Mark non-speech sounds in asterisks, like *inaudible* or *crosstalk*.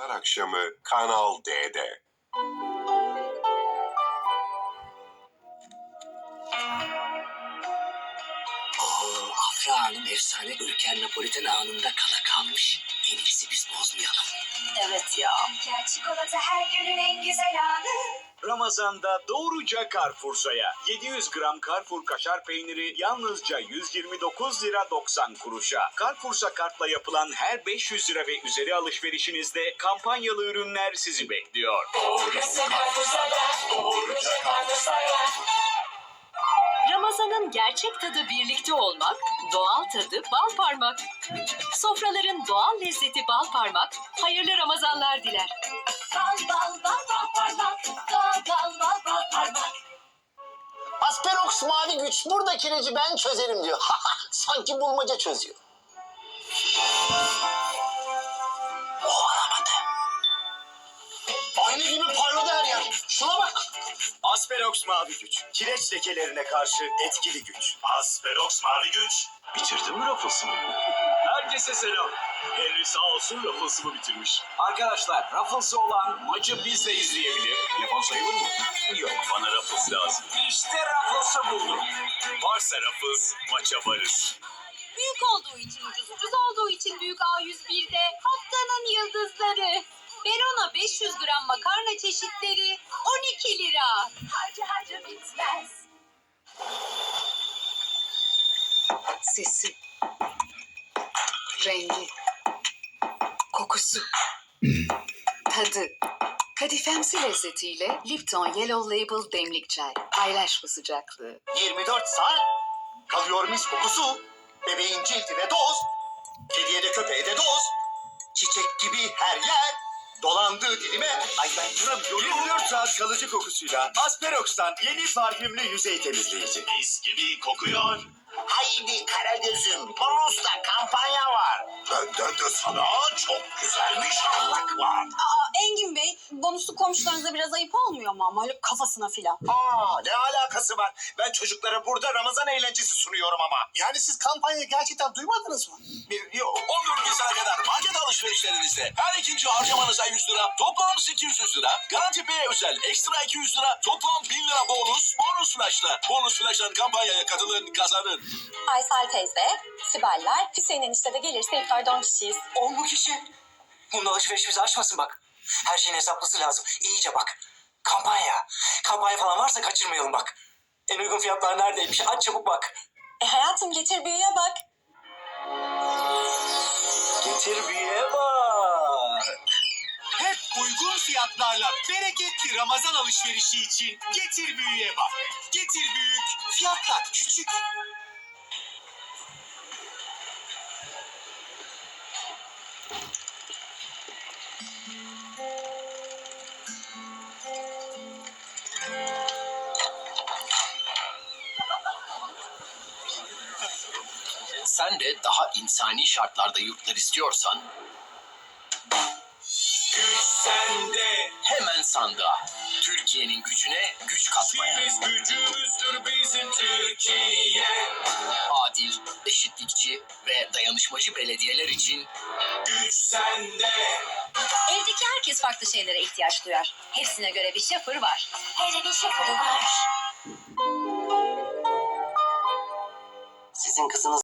Pazar akşamı Kanal D'de. Afra Hanım efsane Ülker Napoliten anında kala kalmış. En iyisi biz bozmayalım. Evet ya. Ülker çikolata her günün en güzel anı. Ramazan'da doğruca Carrefour'saya 700 gram Carrefour kaşar peyniri yalnızca 129 lira 90 kuruşa. Carrefour'sa kartla yapılan her 500 lira ve üzeri alışverişinizde kampanyalı ürünler sizi bekliyor. Ramazan'ın gerçek tadı birlikte olmak, doğal tadı bal parmak. Sofraların doğal lezzeti bal parmak, hayırlı Ramazanlar diler. Bal bal bal bal parmak. Bal bal bal bal parmak. Asperox mavi güç burada kireci ben çözerim diyor. *laughs* Sanki bulmaca çözüyor. Asperox mavi güç. Kireç lekelerine karşı etkili güç. Asperox mavi güç. Bitirdin mi Ruffles'ımı? Herkese selam. Henry sağ olsun Ruffles'ımı bitirmiş. Arkadaşlar Ruffles'ı olan maçı biz de izleyebilir. Telefon sayılır mı? Yok bana Ruffles lazım. İşte Ruffles'ı buldum. Varsa Ruffles maça varız. Büyük olduğu için ucuz, ucuz olduğu için büyük A101'de haftanın yıldızları. Verona 500 gram makarna çeşitleri 12 lira. Harca harca bitmez. Sesi, rengi, kokusu, *clears throat* tadı. Kadifemsi lezzetiyle Lipton Yellow Label demlik çay. Paylaş bu sıcaklığı. 24 saat kalıyor mis kokusu. Bebeğin cildine doz. Kediye de köpeğe de doz. Çiçek gibi her yer. Dolandığı dilime. Ay ben duramıyorum. 24 saat kalıcı kokusuyla Asperox'tan yeni parfümlü yüzey temizleyici. Mis gibi kokuyor. Haydi Karagöz'üm. Bonus'ta kampanya var. Benden de sana çok güzel bir şartlak var. Engin Bey, bonuslu komşularınıza biraz ayıp olmuyor mu ama öyle kafasına filan? Aa ne alakası var? Ben çocuklara burada Ramazan eğlencesi sunuyorum ama. Yani siz kampanyayı gerçekten duymadınız mı? 14 Nisan'a kadar market alışverişlerinizde her ikinci harcamanıza 100 lira, toplam 800 lira. Garanti P'ye özel ekstra 200 lira, toplam 1000 lira bonus, bonus flashla. Bonus flash'tan kampanyaya katılın, kazanın. Aysel teyze, Siballer, Hüseyin enişte de gelirse iftarda 10 kişiyiz. 10 bu kişi. Bunda alışverişimizi açmasın bak. Her şeyin hesaplısı lazım. İyice bak. Kampanya. Kampanya falan varsa kaçırmayalım bak. En uygun fiyatlar neredeymiş? Aç çabuk bak. E hayatım getir büyüye bak. Büyüye bak. Hep uygun fiyatlarla bereketli Ramazan alışverişi için Getir Büyü'ye bak. Getir Büyük, fiyatlar küçük. Sen de daha insani şartlarda yurtlar istiyorsan Güç sende, hemen sandığa. Türkiye'nin gücüne güç katmaya. biz gücümüzdür bizim Türkiye. Adil, eşitlikçi ve dayanışmacı belediyeler için Güç sende. Evdeki herkes farklı şeylere ihtiyaç duyar. Hepsine göre bir şoför var. Her evin şoförü var. Sizin kızınız